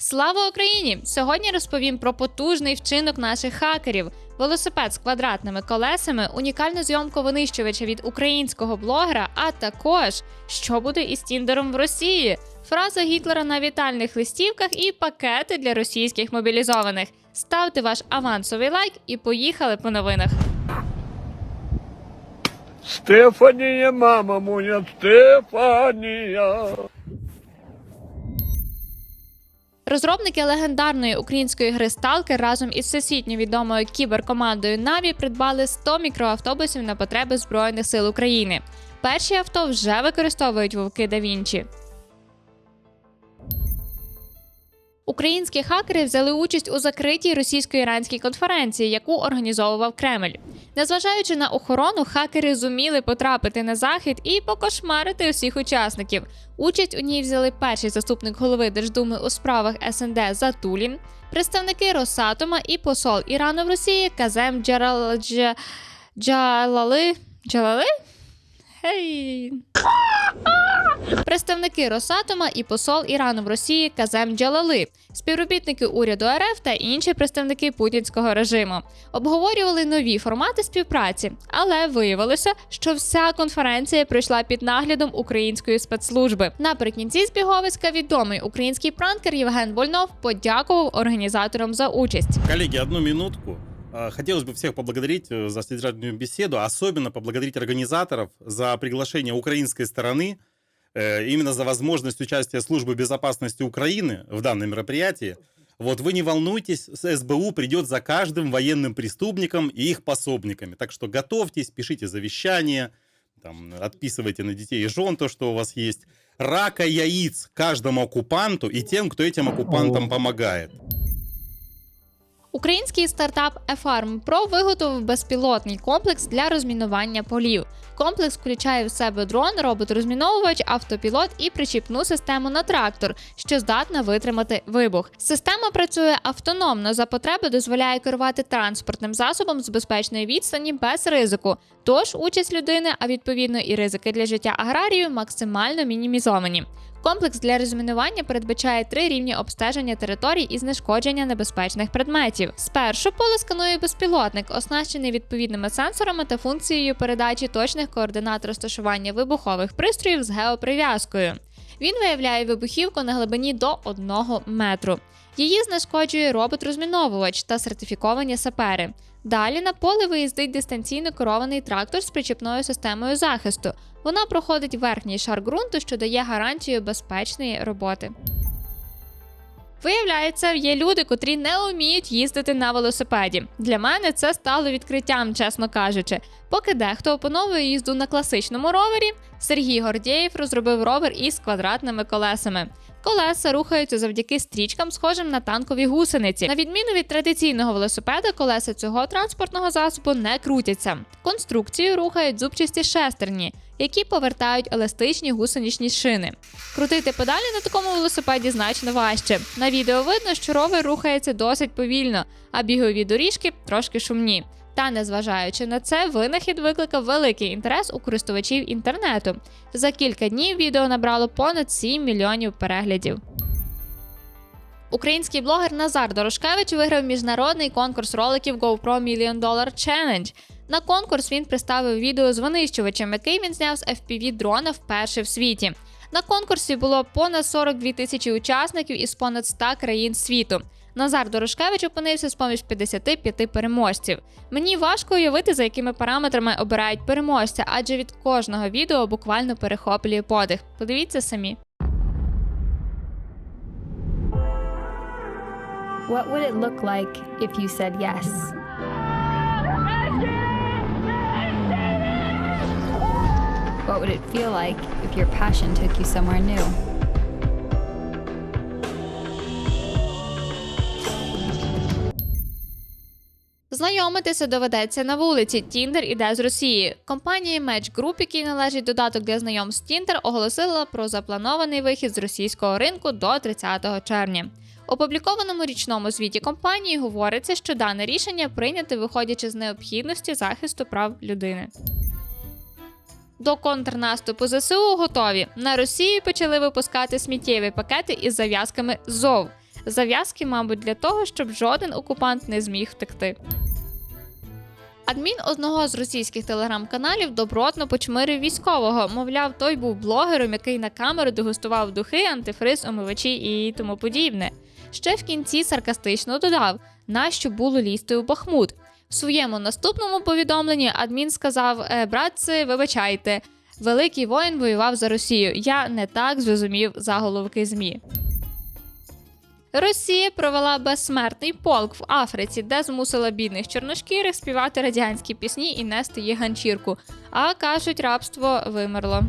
Слава Україні! Сьогодні розповім про потужний вчинок наших хакерів. Велосипед з квадратними колесами, унікальну зйомку винищувача від українського блогера, а також що буде із Тіндером в Росії, фраза Гітлера на вітальних листівках і пакети для російських мобілізованих. Ставте ваш авансовий лайк і поїхали по новинах. Стефанія, мама моя, Стефанія. Розробники легендарної української гри Сталкер разом із всесвітньо відомою кіберкомандою Наві придбали 100 мікроавтобусів на потреби Збройних сил України. Перші авто вже використовують вовки да Вінчі. Українські хакери взяли участь у закритій російсько-іранській конференції, яку організовував Кремль. Незважаючи на охорону, хакери зуміли потрапити на захід і покошмарити усіх учасників. Участь у ній взяли перший заступник голови Держдуми у справах СНД Затулін, представники Росатома і посол Ірану в Росії Казем Джарал... Джалали. Джалали? Гей. Представники Росатома і посол Ірану в Росії Казем Джалали, співробітники уряду РФ та інші представники путінського режиму обговорювали нові формати співпраці, але виявилося, що вся конференція пройшла під наглядом української спецслужби. Наприкінці збіговиська відомий український пранкер Євген Вольнов подякував організаторам за участь. Коллеги, одну минутку. А, Хотелось бы всех поблагодарить э, за содержательную беседу, особенно поблагодарить организаторов за приглашение украинской стороны, э, именно за возможность участия службы безопасности Украины в данном мероприятии. Вот вы не волнуйтесь, с СБУ придет за каждым военным преступником и их пособниками. Так что готовьтесь, пишите завещание, там, отписывайте на детей и жен то, что у вас есть. Рака яиц каждому оккупанту и тем, кто этим оккупантам помогает. Український стартап eFarm Pro виготовив безпілотний комплекс для розмінування полів. Комплекс включає в себе дрон, робот-розміновувач, автопілот і причіпну систему на трактор, що здатна витримати вибух. Система працює автономно за потреби, дозволяє керувати транспортним засобом з безпечної відстані без ризику. Тож участь людини, а відповідно і ризики для життя аграрію максимально мінімізовані. Комплекс для розмінування передбачає три рівні обстеження територій і знешкодження небезпечних предметів. Спершу поле сканує безпілотник, оснащений відповідними сенсорами та функцією передачі точних координат розташування вибухових пристроїв з геоприв'язкою. Він виявляє вибухівку на глибині до 1 метру. Її знешкоджує робот-розміновувач та сертифіковані сапери. Далі на поле виїздить дистанційно керований трактор з причіпною системою захисту. Вона проходить верхній шар ґрунту, що дає гарантію безпечної роботи. Виявляється, є люди, котрі не вміють їздити на велосипеді. Для мене це стало відкриттям, чесно кажучи. Поки дехто опановує їзду на класичному ровері, Сергій Гордєєв розробив ровер із квадратними колесами. Колеса рухаються завдяки стрічкам, схожим на танкові гусениці. На відміну від традиційного велосипеда, колеса цього транспортного засобу не крутяться. Конструкцію рухають зубчасті шестерні, які повертають еластичні гусеничні шини. Крутити педалі на такому велосипеді значно важче. На відео видно, що ровер рухається досить повільно, а бігові доріжки трошки шумні. Та незважаючи на це, винахід викликав великий інтерес у користувачів інтернету. За кілька днів відео набрало понад 7 мільйонів переглядів. Український блогер Назар Дорошкевич виграв міжнародний конкурс роликів GoPro Million Dollar Challenge. На конкурс він представив відео з винищувачем, який він зняв з FPV дрона вперше в світі. На конкурсі було понад 42 тисячі учасників із понад 100 країн світу. Назар Дорошкевич опинився з поміж 55 переможців. Мені важко уявити, за якими параметрами обирають переможця, адже від кожного відео буквально перехоплює подих. Подивіться самі. What would it look like if you said yes? What would it feel like if your passion took you somewhere new? Знайомитися доведеться на вулиці. Тіндер іде з Росії. Компанія Match Group, який належить додаток для знайомств Тіндер, оголосила про запланований вихід з російського ринку до 30 червня. У опублікованому річному звіті компанії говориться, що дане рішення прийняте виходячи з необхідності захисту прав людини. До контрнаступу ЗСУ готові. На Росії почали випускати сміттєві пакети із зав'язками ЗОВ. Зав'язки, мабуть, для того, щоб жоден окупант не зміг втекти. Адмін одного з російських телеграм-каналів добротно почмирив військового. Мовляв, той був блогером, який на камеру дегустував духи, антифриз, омивачі і тому подібне. Ще в кінці саркастично додав, нащо було лізти у Бахмут. В своєму наступному повідомленні адмін сказав: «Е, братці, вибачайте, великий воїн воював за Росію. Я не так зрозумів заголовки ЗМІ. Росія провела безсмертний полк в Африці, де змусила бідних чорношкірих співати радянські пісні і нести їх ганчірку. А кажуть, рабство вимерло.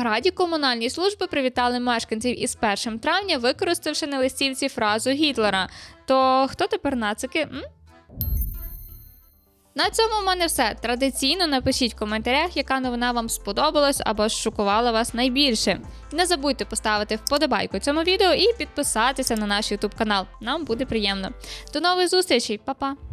У Волгограді комунальні служби привітали мешканців із 1 травня, використавши на листівці фразу Гітлера. То хто тепер нацики? М? На цьому в мене все. Традиційно напишіть в коментарях, яка новина вам сподобалась або шокувала вас найбільше. Не забудьте поставити вподобайку цьому відео і підписатися на наш YouTube канал. Нам буде приємно. До нових зустрічей, Па-па!